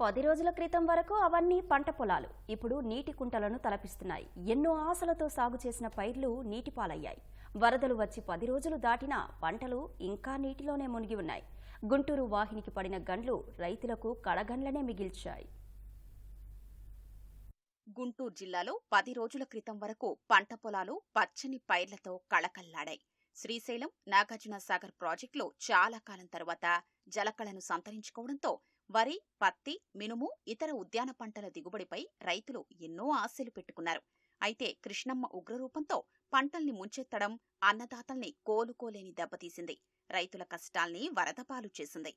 పది రోజుల క్రితం వరకు అవన్నీ పంట పొలాలు. ఇప్పుడు నీటి కుంటలను తలపిస్తున్నాయి. ఎన్నో ఆశలతో సాగు చేసిన పైర్లు నీటిపాలయ్యాయి. వరదలు వచ్చి పది రోజులు దాటినా పంటలు ఇంకా నీటిలోనే మునిగి ఉన్నాయి. గుంటూరు వాహినికి పడిన గండ్లు రైతులకు కడగండ్లనే మిగిల్చాయి. గుంటూరు జిల్లాలో పది రోజుల క్రితం వరకు పంట పొలాలు పచ్చని పైర్లతో కళకల్లాడాయి శ్రీశైలం నాగార్జున సాగర్ ప్రాజెక్టులో చాలా కాలం తర్వాత జలకళను సంతరించుకోవడంతో వరి పత్తి మినుము ఇతర ఉద్యాన పంటల దిగుబడిపై రైతులు ఎన్నో ఆశలు పెట్టుకున్నారు. అయితే కృష్ణమ్మ ఉగ్రరూపంతో పంటల్ని ముంచెత్తడం అన్నదాతల్ని కోలుకోలేని దెబ్బతీసింది. రైతుల కష్టాల్ని వరదపాలు చేసింది.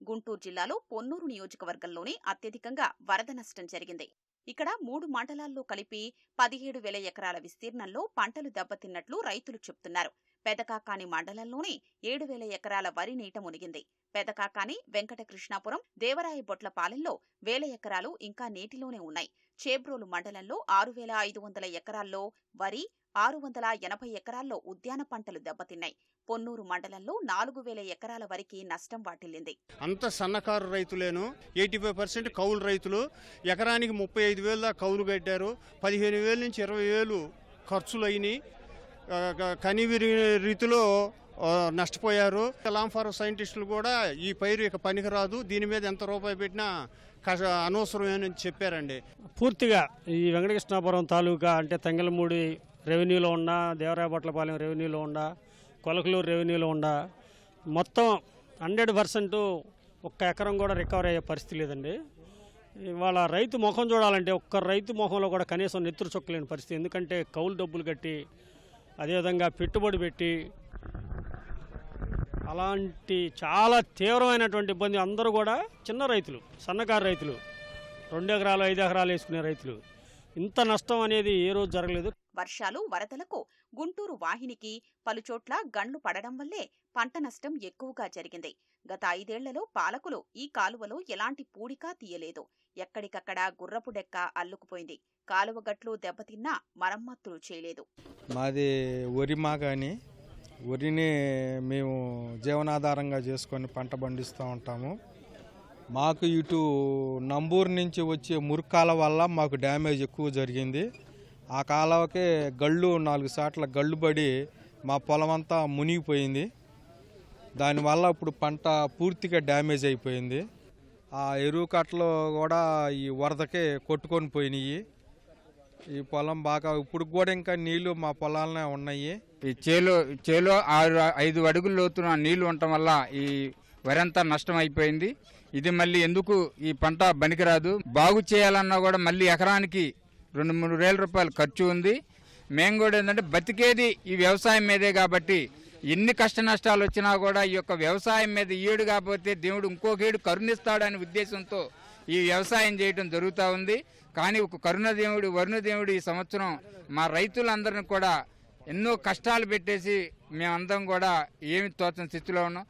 గుంటూరు జిల్లాలో పొన్నూరు నియోజకవర్గంలోనే అత్యధికంగా వరద నష్టం జరిగింది. ఇక్కడ మూడు మండలాల్లో కలిపి పదిహేడు వేల ఎకరాల విస్తీర్ణంలో పంటలు దెబ్బతిన్నట్లు రైతులు చెప్తున్నారు. పెదకాకాని మండలంలోనే ఏడు వేల ఎకరాల వరి నీట మునిగింది. పెదకాకాని వెంకటకృష్ణాపురం దేవరాయబొట్లపాలెంలో వేల ఎకరాలు ఇంకా నీటిలోనే ఉన్నాయి. చేబ్రోలు మండలంలో ఆరు వేల ఐదు వందల ఎకరాల్లో వరి ఆరు వందల ఎనభై ఎకరాల్లో ఉద్యాన పంటలు దెబ్బతిన్నాయి. పొన్నూరు మండలంలో నాలుగు వేల ఎకరాల వరికి నష్టం వాటిల్లింది. అంత సన్నకారు రైతులేను. ఎయిటీ ఫైవ్ పర్సెంట్ కౌలు రైతులు. ఎకరానికి ముప్పై ఐదు వేల కౌలు కట్టారు. పదిహేను వేల నుంచి ఇరవై వేలు ఖర్చులు అయినాయి కనివిరి రీతిలో నష్టపోయారు. లాంఫార్ సైంటిస్టులు కూడా ఈ పైరు ఇక పనికిరాదు. దీని మీద ఎంత రూపాయి పెట్టినా కష అనవసరమేనని చెప్పారండి. పూర్తిగా ఈ వెంకటకృష్ణాపురం తాలూకా అంటే తంగలమూడి రెవెన్యూలో ఉన్న దేవరాయబట్లపాలెం రెవెన్యూలో ఉండ కొలకలూరు రెవెన్యూలో ఉండ మొత్తం హండ్రెడ్ పర్సెంట్ ఒక్క ఎకరం కూడా రికవర్ అయ్యే పరిస్థితి లేదండి. ఇవాళ రైతు ముఖం చూడాలంటే ఒక్క రైతు ముఖంలో కూడా కనీసం నెత్తురు చొక్కలేని పరిస్థితి. ఎందుకంటే కౌలు డబ్బులు కట్టి అదేవిధంగా పెట్టుబడి పెట్టి అలాంటి చాలా తీవ్రమైనటువంటి ఇబ్బంది అందరూ కూడా చిన్న రైతులు సన్నకారు రైతులు రెండు ఎకరాలు ఐదు ఎకరాలు వేసుకునే రైతులు. ఇంత నష్టం అనేది ఏ రోజు జరగలేదు. వర్షాలు వరదలకు గుంటూరు వాహినికి పలుచోట్ల గండ్లు పడడం వల్లే పంట నష్టం ఎక్కువగా జరిగింది. గత ఐదేళ్ళలో పాలకులు ఈ కాలువలో ఎలాంటి పూడికా తీయలేదు. ఎక్కడికక్కడ గుర్రపు డెక్క అల్లుకుపోయింది. కాలువ గట్లు దెబ్బతిన్నా మరమ్మతులు చేయలేదు. మాది వరి మాగాని. వరిని మేము జీవనాధారంగా చేసుకొని పంట పండిస్తూ ఉంటాము. మాకు ఇటు నంబూరు నుంచి వచ్చే మురుకాల వల్ల మాకు డ్యామేజ్ ఎక్కువ జరిగింది. ఆ కాలువకే గళ్ళు నాలుగు సాట్ల గళ్ళు పడి మా పొలమంతా మునిగిపోయింది. దానివల్ల ఇప్పుడు పంట పూర్తిగా డ్యామేజ్ అయిపోయింది. ఆ ఎరువు కట్టలు కూడా ఈ వరదకే కొట్టుకొని పోయినాయి. ఈ పొలం బాగా ఇప్పుడు కూడా ఇంకా నీళ్ళు మా పొలాలనే ఉన్నాయి. ఈ చేలో చేలో ఆరు ఐదు అడుగులు లోతున నీళ్ళు ఉండటం వల్ల ఈ వరంతా నష్టం అయిపోయింది. ఇది మళ్ళీ ఎందుకు ఈ పంట బనికిరాదు బాగు చేయాలన్నా కూడా మళ్ళీ ఎకరానికి రెండు మూడు వేల రూపాయలు ఖర్చు ఉంది. మేము కూడా ఏంటంటే బతికేది ఈ వ్యవసాయం మీదే కాబట్టి ఎన్ని కష్ట నష్టాలు వచ్చినా కూడా ఈ యొక్క వ్యవసాయం మీద ఈడు కాకపోతే దేవుడు ఇంకొక ఏడు కరుణిస్తాడనే ఉద్దేశంతో ఈ వ్యవసాయం చేయడం జరుగుతూ ఉంది. కానీ ఒక కరుణ దేవుడు వరుణ దేవుడు ఈ సంవత్సరం మా రైతులందరిని కూడా ఎన్నో కష్టాలు పెట్టేసి మేమందరం కూడా ఏమి తోచని స్థితిలో ఉన్నాం.